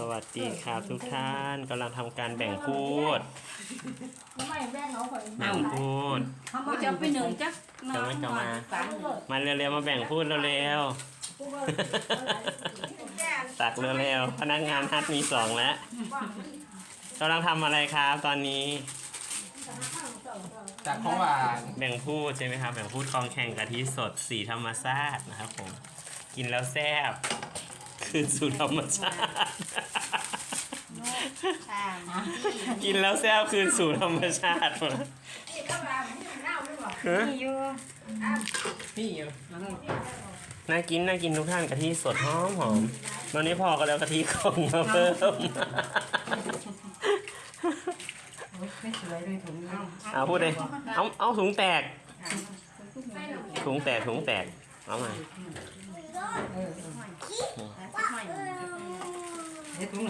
สวัสดีครับทุกท่านกำลังทำการแบ่งพูดไม่แม่เขาคอยแบ่งพูดเขากูจะไปหนึ่งจักนอนจะไม่นกลับอนมาฝันมาเร็วๆมาแบ่งพูดเร็วๆตักเร็วๆพนักงานฮัทมีสองแล้วกำลังทำอะไรครับตอนนี้จากของหวานแบ่งพูดใช่ไหมครับแบ่งพูดคลองแข่งกะทิสดสีธรรมชาตินะครับผมกินแล้วแซ่บ คืนสู่ธรรมชาติอ่ากินแล้วแซ่บคืนสู่ธรรมชาติมาฮะนี่อยู่นี่อยู่น่ากินน่ากินทุกท่านกะทิสดหอมหอมตอนนี้พอก็แล้วกะทิของมาเพิ่มไม่สวยเลยถุงน้องเอาพูดเลยเอาเอาถุงแตก ถุงแตกถุงแตก เอามา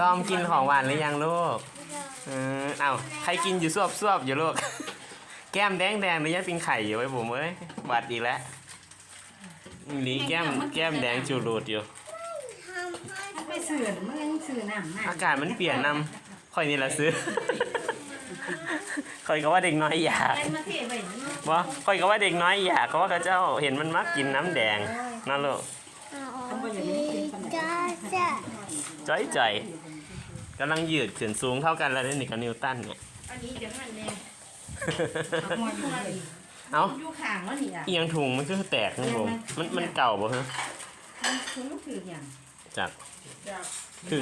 ตอมกินของหวานหรือยังลูกเออเอาใครกินอยู่ซวบซวบอยู่ลูก แก้มแดงแดงหรือยังเป็นไข่อยู่ไว้ผมเอ้ยหวัดอีกแล้วนี่แก้มแก้มแดงจูรูดอยู่ไปสื่อมันยังสื่อน้ำน่ะอากาศมันเปลี่ยนนำค่อยนี่ละซื้อค่อยก็ว่าเด็กน้อยอยาก เล่นมาเทไปนั่นเนาะว่าค่อยก็ว่าเด็กน้อยอยากเพราะว่าเขาเจ้าเห็นมันมักกินน้ำแดงนั่นลูกจ้าจ้าจ้อยจ่อยกำลังยืดขึ้นสูงเท่ากันแล้วนี่กับนิวตันเนี่ยอันนี้เดี๋ยวมันเนี่ยหัวอยู่เลยเอ้าอยู่ข้างแล้วนี่อะเอียงถุงมันคือแตกนี่ผมมันมันเก่าบ่ฮะมันคือลูกคืออย่างจักคือ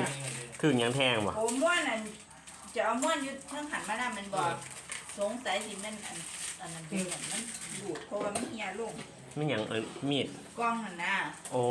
คือหยังแทงบ่โอ้ม้วนอันจะเอาม้วนอยุดเพิ่งหันมาหน้ามันบอกสงสัยสิมันอัน อันนั้นเป็นอย่างมันดูดเพราะว่ามันเฮียลงไม่หยังเอิ้นมีดกล้องหันหน้าโอ้